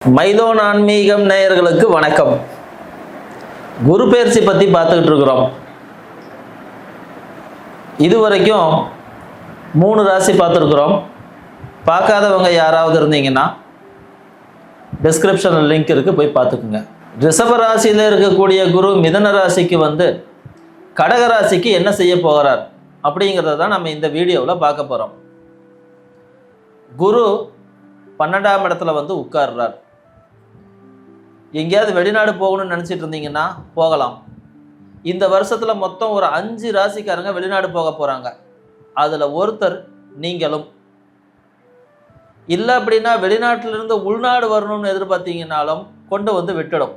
மைதோன் ஆன்மீகம் நேயர்களுக்கு வணக்கம். குரு பயிற்சி பற்றி பார்த்துக்கிட்டு இருக்கிறோம். இதுவரைக்கும் மூணு ராசி பார்த்துருக்குறோம். பார்க்காதவங்க யாராவது இருந்தீங்கன்னா டிஸ்கிரிப்ஷனில் லிங்க் இருக்குது போய் பார்த்துக்குங்க. ரிஷப ராசியில் இருக்கக்கூடிய குரு மிதன ராசிக்கு வந்து கடக ராசிக்கு என்ன செய்ய போகிறார் அப்படிங்கிறத தான் நம்ம இந்த வீடியோவில் பார்க்க போகிறோம் குரு பன்னெண்டாம் இடத்துல வந்து உட்கார்றார். எங்கேயாவது வெளிநாடு போகணும்னு நினச்சிட்டு இருந்தீங்கன்னா போகலாம். இந்த வருஷத்தில் மொத்தம் ஒரு அஞ்சு ராசிக்காரங்க வெளிநாடு போக போகிறாங்க அதில் ஒருத்தர் நீங்களும். இல்லை அப்படின்னா வெளிநாட்டிலிருந்து உள்நாடு வரணும்னு எதிர்பார்த்தீங்கன்னாலும் கொண்டு வந்து விட்டுடும்.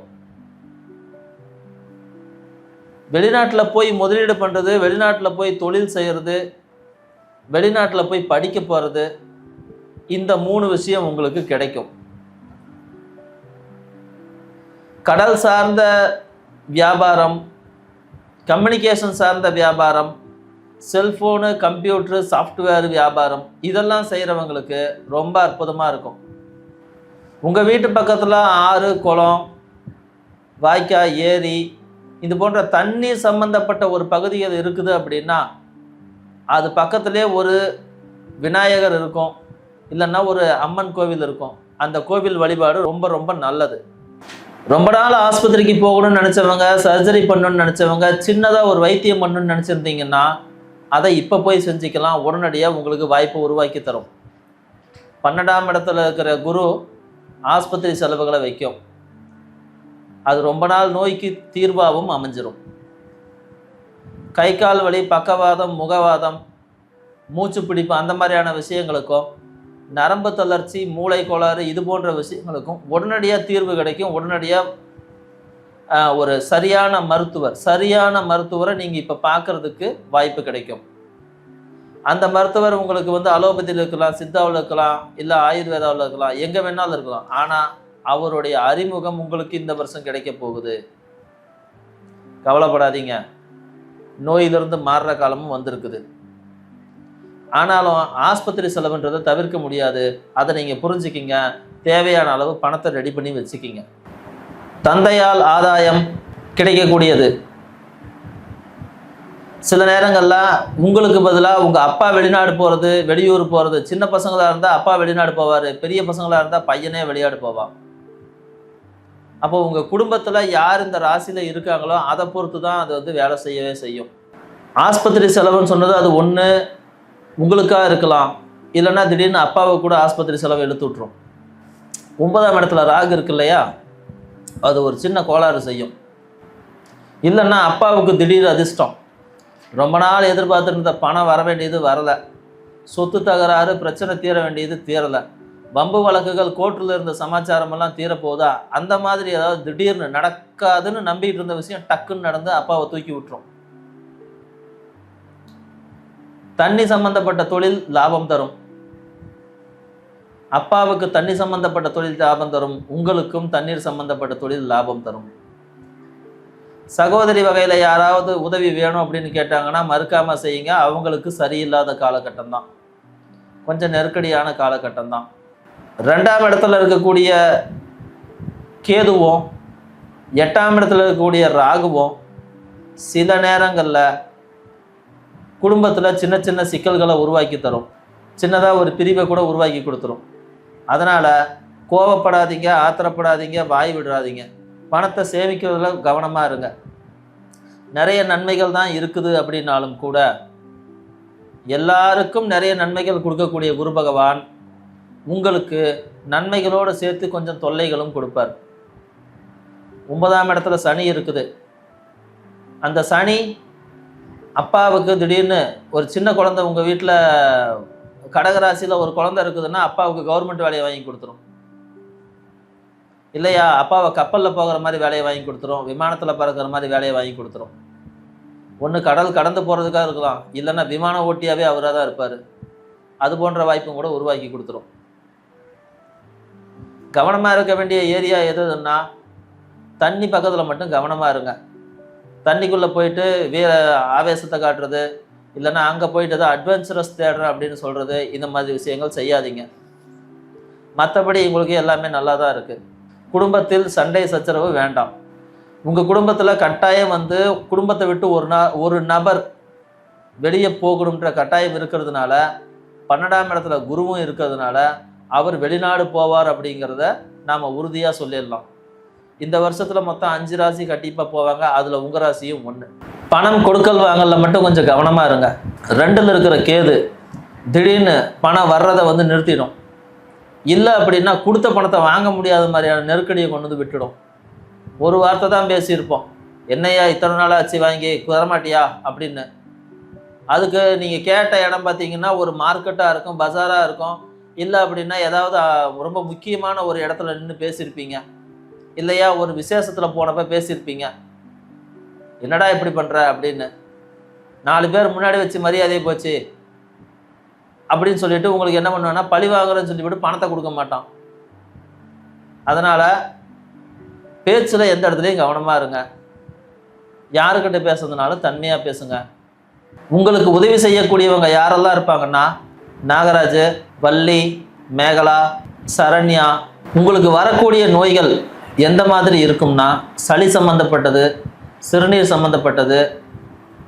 வெளிநாட்டில் போய் முதலீடு பண்ணுறது வெளிநாட்டில் போய் தொழில் செய்கிறது வெளிநாட்டில் போய் படிக்க போகிறது இந்த மூணு விஷயம் உங்களுக்கு கிடைக்கும். கடல் சார்ந்த வியாபாரம் கம்யூனிகேஷன் சார்ந்த வியாபாரம் செல்ஃபோனு கம்ப்யூட்ரு சாஃப்ட்வேர் வியாபாரம் இதெல்லாம் செய்கிறவங்களுக்கு ரொம்ப அற்புதமாக இருக்கும். உங்கள் வீட்டு பக்கத்தில் ஆறு குளம் வாய்க்கால் ஏரி இது போன்ற தண்ணி சம்பந்தப்பட்ட ஒரு பகுதி அது இருக்குது அப்படின்னா அது பக்கத்துலேயே ஒரு விநாயகர் இருக்கும் இல்லைன்னா ஒரு அம்மன் கோவில் இருக்கும். அந்த கோவில் வழிபாடு ரொம்ப ரொம்ப நல்லது. ரொம்ப நாள் ஆஸ்பத்திரிக்கு போகணும்னு நினச்சவங்க சர்ஜரி பண்ணணும்னு நினச்சவங்க சின்னதாக ஒரு வைத்தியம் பண்ணணும்னு நினச்சிருந்தீங்கன்னா அதை இப்போ போய் செஞ்சுக்கலாம். உடனடியாக உங்களுக்கு வாய்ப்பு உருவாக்கி தரும். பன்னெண்டாம் இடத்துல இருக்கிற குரு ஆஸ்பத்திரி செலவுகளை வைக்கும். அது ரொம்ப நாள் நோய்க்கு தீர்வாகவும் அமைஞ்சிரும். கை கால் வலி பக்கவாதம் முகவாதம் மூச்சு பிடிப்பு அந்த மாதிரியான விஷயங்களுக்கும் நரம்பு தளர்ச்சி மூளை கோளாறு இது போன்ற விஷயங்களுக்கும் உடனடியாக தீர்வு கிடைக்கும். உடனடியாக ஒரு சரியான மருத்துவர் சரியான மருத்துவரை நீங்கள் இப்போ பார்க்கறதுக்கு வாய்ப்பு கிடைக்கும். அந்த மருத்துவர் உங்களுக்கு வந்து அலோபதியில் இருக்கலாம் சித்தாவில் இருக்கலாம் இல்லை ஆயுர்வேதாவில் இருக்கலாம் எங்கே வேணாலும் இருக்கலாம். ஆனால் அவருடைய அறிமுகம் உங்களுக்கு இந்த வருஷம் கிடைக்க போகுது. கவலைப்படாதீங்க. நோயிலிருந்து மாறுற காலமும் வந்திருக்குது. ஆனாலும் ஆஸ்பத்திரி செலவுன்றதை தவிர்க்க முடியாது. அதை நீங்கள் புரிஞ்சுக்கிங்க. தேவையான அளவு பணத்தை ரெடி பண்ணி வச்சுக்கிங்க. தந்தையால் ஆதாயம் கிடைக்கக்கூடியது. சில நேரங்களில் உங்களுக்கு பதிலாக உங்கள் அப்பா வெளிநாடு போகிறது வெளியூர் போகிறது சின்ன பசங்களாக இருந்தால் அப்பா வெளிநாடு போவார் பெரிய பசங்களாக இருந்தால் பையனே வெளிநாடு போவான். அப்போ உங்கள் குடும்பத்தில் யார் இந்த ராசியில் இருக்காங்களோ அதை பொறுத்து தான் அது வந்து வேலை செய்யவே செய்யும். ஆஸ்பத்திரி செலவுன்னு சொன்னது அது ஒன்று உங்களுக்காக இருக்கலாம். இல்லைன்னா திடீர்னு அப்பாவை கூட ஆஸ்பத்திரி செலவு எடுத்து விட்ரும் ஒன்பதாம் இடத்துல ராகு இருக்கு இல்லையா? அது ஒரு சின்ன கோளாறு செய்யும். இல்லைன்னா அப்பாவுக்கு திடீர் அதிர்ஷ்டம். ரொம்ப நாள் எதிர்பார்த்துருந்த பணம் வர வேண்டியது வரலை. சொத்து தகராறு பிரச்சனை தீர வேண்டியது தீரலை. வம்பு வழக்குகள் கோர்ட்டில் இருந்த சமாச்சாரமெல்லாம் தீரப்போதா? அந்த மாதிரி ஏதாவது திடீர்னு நடக்காதுன்னு நம்பிக்கிட்டு இருந்த விஷயம் டக்குன்னு நடந்து அப்பாவை தூக்கி விட்டுரும். தண்ணி சம்பந்தப்பட்ட தொழில் லாபம் தரும். அப்பாவுக்கு தண்ணி சம்பந்தப்பட்ட தொழில் லாபம் தரும். உங்களுக்கும் தண்ணீர் சம்பந்தப்பட்ட தொழில் லாபம் தரும். சகோதரி வகையில் யாராவது உதவி வேணும் அப்படின்னு கேட்டாங்கன்னா மறுக்காம செய்யுங்க. அவங்களுக்கு சரியில்லாத காலகட்டம் தான். கொஞ்சம் நெருக்கடியான காலகட்டம் தான். ரெண்டாம் இடத்துல இருக்கக்கூடிய கேதுவும் எட்டாம் இடத்துல இருக்கக்கூடிய ராகுவும் சில நேரங்களில் குடும்பத்தில் சின்ன சின்ன சிக்கல்களை உருவாக்கி தரும். சின்னதாக ஒரு பிரிவை கூட உருவாக்கி கொடுத்துரும். அதனால் கோவப்படாதீங்க ஆத்திரப்படாதீங்க வாய் விடுறாதீங்க பணத்தை சேமிக்கிறதுல கவனமாக இருங்க. நிறைய நன்மைகள் தான் இருக்குது அப்படின்னாலும் கூட எல்லாருக்கும் நிறைய நன்மைகள் கொடுக்கக்கூடிய குரு பகவான் உங்களுக்கு நன்மைகளோடு சேர்த்து கொஞ்சம் தொல்லைகளும் கொடுப்பார். ஒன்பதாம் இடத்துல சனி இருக்குது. அந்த சனி அப்பாவுக்கு திடீர்னு ஒரு சின்ன குழந்தை உங்கள் வீட்டில் கடகராசியில் ஒரு குழந்தை இருக்குதுன்னா அப்பாவுக்கு கவர்மெண்ட் வேலையை வாங்கி கொடுத்துரும். இல்லையா? அப்பாவை கப்பலில் போகிற மாதிரி வேலையை வாங்கி கொடுத்துரும். விமானத்தில் பறக்கிற மாதிரி வேலையை வாங்கி கொடுத்துரும். ஒன்று கடல் கடந்து போகிறதுக்காக இருக்கலாம். இல்லைன்னா விமான ஓட்டியாகவே அவராக தான் இருப்பார். அது போன்ற வாய்ப்பும் கூட உருவாக்கி கொடுத்துரும். கவனமாக இருக்க வேண்டிய ஏரியா எதுன்னா தண்ணி பக்கத்தில் மட்டும் கவனமாக இருங்க. தண்ணிக்குள்ளே போயிட்டு வீர ஆவேசத்தை காட்டுறது இல்லைன்னா அங்கே போயிட்டு ஏதோ அட்வென்ச்சரஸ் தேடுறேன் அப்படின்னு சொல்கிறது இந்த மாதிரி விஷயங்கள் செய்யாதீங்க. மற்றபடி உங்களுக்கு எல்லாமே நல்லா தான் இருக்குது குடும்பத்தில் சண்டை சச்சரவு வேண்டாம். உங்கள் குடும்பத்தில் கட்டாயம் வந்து குடும்பத்தை விட்டு ஒரு நா ஒரு நபர் வெளியே போகணுன்ற கட்டாயம் இருக்கிறதுனால பன்னெண்டாம் இடத்துல குருவும் இருக்கிறதுனால அவர் வெளிநாடு போவார் அப்படிங்கிறத நாம் உறுதியாக சொல்லிடலாம். இந்த வருஷத்தில் மொத்தம் அஞ்சு ராசி கண்டிப்பாக போவாங்க. அதில் உங்கள் ராசியும் ஒன்று பணம் கொடுக்கல் வாங்கல மட்டும் கொஞ்சம் கவனமாக இருங்க. ரெண்டில் இருக்கிற கேது திடீர்னு பணம் வர்றதை வந்து நிறுத்திடும். இல்லை அப்படின்னா கொடுத்த பணத்தை வாங்க முடியாத மாதிரியான நெருக்கடியை கொண்டு வந்து விட்டுடும். ஒரு வார்த்தை தான் பேசியிருப்போம். என்னையா இத்தனை நாள் ஆச்சு வாங்கி தரமாட்டியா அப்படின்னு. அதுக்கு நீங்கள் கேட்ட இடம் பார்த்தீங்கன்னா ஒரு மார்க்கெட்டாக இருக்கும் பஜாராக இருக்கும். இல்லை அப்படின்னா ஏதாவது ரொம்ப முக்கியமான ஒரு இடத்துல நின்று பேசியிருப்பீங்க. இல்லையா? ஒரு விசேஷத்தில் போனப்ப பேசியிருப்பீங்க. என்னடா இப்படி பண்ணுற அப்படின்னு. நாலு பேர் முன்னாடி வச்சு மரியாதை போச்சு. அப்படின்னு சொல்லிட்டு உங்களுக்கு என்ன பண்ணுவேன்னா பழி வாங்குறேன்னு சொல்லிவிட்டு பணத்தை கொடுக்க மாட்டான். அதனால் பேச்சில் எந்த இடத்துலையும் கவனமாக இருங்க. யாருக்கிட்ட பேசுறதுனாலும் தன்மையாக பேசுங்க. உங்களுக்கு உதவி செய்யக்கூடியவங்க யாரெல்லாம் இருப்பாங்கன்னா நாகராஜ் வள்ளி மேகலா சரண்யா உங்களுக்கு வரக்கூடிய நோய்கள் எந்த மாதிரி இருக்கும்னா சளி சம்மந்தப்பட்டது சிறுநீர் சம்மந்தப்பட்டது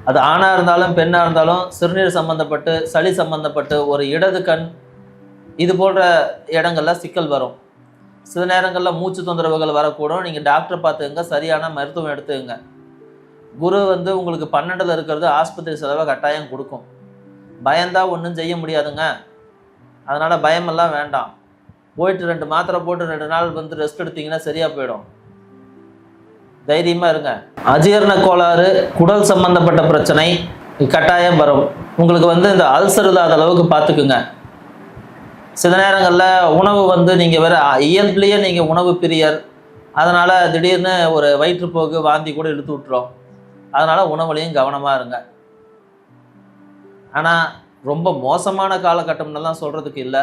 அது ஆணாக இருந்தாலும் பெண்ணாக இருந்தாலும் சிறுநீர் சம்மந்தப்பட்டு சளி சம்மந்தப்பட்டு ஒரு இடது கண் இது போன்ற இடங்களில் சிக்கல் வரும். சில நேரங்களில் மூச்சு தொந்தரவுகள் வரக்கூடும். நீங்கள் டாக்டரை பார்த்துங்க சரியான மருத்துவம் எடுத்துக்கங்க. குரு வந்து உங்களுக்கு பன்னெண்டில் இருக்கிறது ஆஸ்பத்திரி செலவை கட்டாயம் கொடுக்கும். பயந்தா ஒன்றும் செய்ய முடியாதுங்க. அதனால் பயமெல்லாம் வேண்டாம். போயிட்டு ரெண்டு மாத்திரை போட்டு ரெண்டு நாள் வந்து ரெஸ்ட் எடுத்தீங்கன்னா சரியாக போயிடும். தைரியமாக இருங்க. அஜீரண கோளாறு குடல் சம்பந்தப்பட்ட பிரச்சனை கட்டாயம் வரும். உங்களுக்கு வந்து இந்த அல்சர் இல்லாத அளவுக்கு பார்த்துக்குங்க. சில நேரங்களில் உணவு வந்து நீங்கள் வேறு இயல்புலேயே நீங்கள் உணவு பிரியர். அதனால் திடீர்னு ஒரு வயிற்றுப்போக்கு வாந்தி கூட இழுத்து விட்டுரும். அதனால் உணவுலையும் கவனமாக இருங்க. ஆனால் ரொம்ப மோசமான காலகட்டம்னெல்லாம் சொல்கிறதுக்கு இல்லை.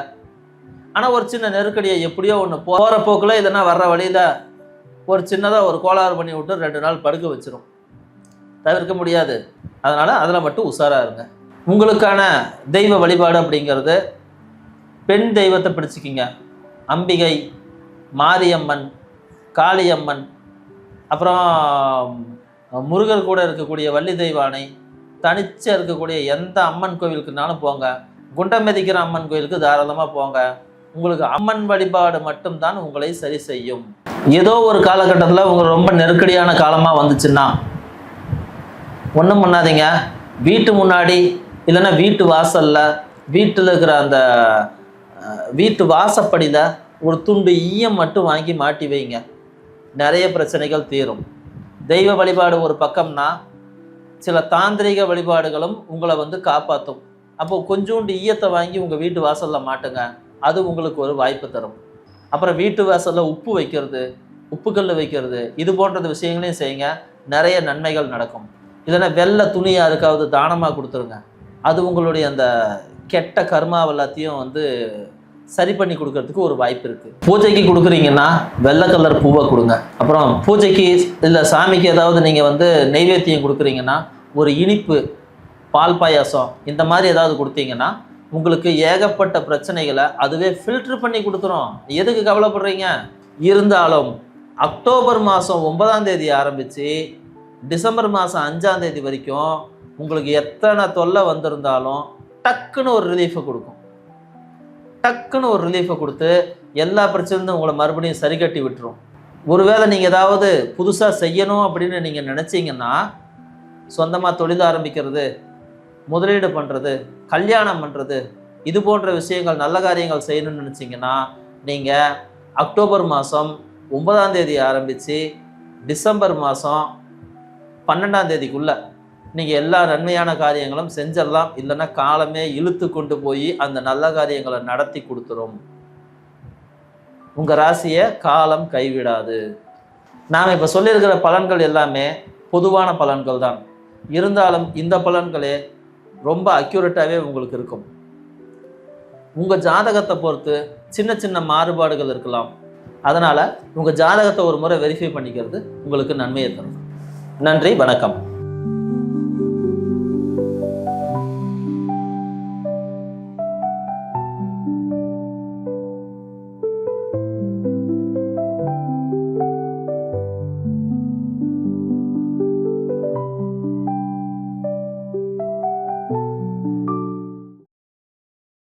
ஆனால் ஒரு சின்ன நெருக்கடியை எப்படியோ ஒன்று போகிற போக்கில் இதனா வர்ற வழியில் ஒரு சின்னதாக ஒரு கோளாறு பண்ணி விட்டு ரெண்டு நாள் படுக்க வச்சிரும். தவிர்க்க முடியாது. அதனால் அதில் மட்டும் உஷாராக இருங்க. உங்களுக்கான தெய்வ வழிபாடு அப்படிங்கிறது பெண் தெய்வத்தை பிடிச்சிக்கிங்க. அம்பிகை மாரியம்மன் காளியம்மன் அப்புறம் முருகர் கூட இருக்கக்கூடிய வள்ளி தெய்வானை தனிச்சு இருக்கக்கூடிய எந்த அம்மன் கோவிலுக்குனாலும் போங்க. குண்டம் மிதிக்கிற அம்மன் கோயிலுக்கு தாராளமாக போங்க. உங்களுக்கு அம்மன் வழிபாடு மட்டும்தான் உங்களை சரி செய்யும். ஏதோ ஒரு காலகட்டத்தில் உங்களுக்கு ரொம்ப நெருக்கடியான காலமாக வந்துச்சுன்னா ஒன்றும் பண்ணாதீங்க. வீட்டு முன்னாடி இல்லைன்னா வீட்டு வாசலில் வீட்டில் இருக்கிற அந்த வீட்டு வாசப்படியில் ஒரு துண்டு ஈயம் மட்டும் வாங்கி மாட்டி வைங்க. நிறைய பிரச்சனைகள் தீரும். தெய்வ வழிபாடு ஒரு பக்கம்னா சில தாந்திரிக வழிபாடுகளும் உங்களை வந்து காப்பாற்றும் அப்போது கொஞ்சோண்டு ஈயத்தை வாங்கி உங்கள் வீட்டு வாசலில் மாட்டுங்க. அது உங்களுக்கு ஒரு வாய்ப்பு தரும். அப்புறம் வீட்டு வாசலில் உப்பு வைக்கிறது உப்புக்கல் வைக்கிறது இது போன்ற விஷயங்களையும் செய்யுங்க. நிறைய நன்மைகள் நடக்கும். இல்லைன்னா வெள்ளை துணி யாருக்காவது தானமாக கொடுத்துருங்க. அது உங்களுடைய அந்த கெட்ட கர்மா எல்லாத்தையும் வந்து சரி பண்ணி கொடுக்கறதுக்கு ஒரு வாய்ப்பு இருக்குது பூஜைக்கு கொடுக்குறீங்கன்னா வெள்ளை கலர் பூவை கொடுங்க. அப்புறம் பூஜைக்கு இல்லை சாமிக்கு ஏதாவது நீங்கள் வந்து நெய்வேத்தியம் கொடுக்குறீங்கன்னா ஒரு இனிப்பு பால் பாயாசம் இந்த மாதிரி ஏதாவது கொடுத்தீங்கன்னா உங்களுக்கு ஏகப்பட்ட பிரச்சனைகளை அதுவே ஃபில்டர் பண்ணி கொடுத்துரும் எதுக்கு கவலைப்படுறீங்க? இருந்தாலும் அக்டோபர் மாதம் ஒன்பதாம் தேதி ஆரம்பித்து டிசம்பர் மாதம் அஞ்சாம் தேதி வரைக்கும் உங்களுக்கு எத்தனை தொல்லை வந்திருந்தாலும் டக்குன்னு ஒரு ரிலீஃபை கொடுக்கும். டக்குன்னு ஒரு ரிலீஃபை கொடுத்து எல்லா பிரச்சனையும் உங்களை மறுபடியும் சரி கட்டி விட்டுரும். ஒருவேளை நீங்கள் ஏதாவது புதுசாக செய்யணும் அப்படின்னு நீங்கள் நினச்சிங்கன்னா சொந்தமாக தொழில் ஆரம்பிக்கிறது முதலீடு பண்ணுறது கல்யாணம் பண்ணுறது இது போன்ற விஷயங்கள் நல்ல காரியங்கள் செய்யணும்னு நினச்சிங்கன்னா நீங்கள் அக்டோபர் மாதம் ஒன்பதாம் தேதி ஆரம்பித்து டிசம்பர் மாதம் பன்னெண்டாம் தேதிக்குள்ளே நீங்கள் எல்லா நன்மையான காரியங்களும் செஞ்சிடலாம் இல்லைன்னா காலமே இழுத்து கொண்டு போய் அந்த நல்ல காரியங்களை நடத்தி கொடுத்துரும். உங்கள் ராசியை காலம் கைவிடாது. நாம் இப்போ சொல்லியிருக்கிற பலன்கள் எல்லாமே பொதுவான பலன்கள் தான். இருந்தாலும் இந்த பலன்களே ரொம்ப அக்யூரேட்டாகவே உங்களுக்கு இருக்கும். உங்கள் ஜாதகத்தை பொறுத்து சின்ன சின்ன மாறுபாடுகள் இருக்கலாம். அதனால் உங்கள் ஜாதகத்தை ஒரு முறை வெரிஃபை பண்ணிக்கிறது உங்களுக்கு நன்மையை தரும். நன்றி வணக்கம்.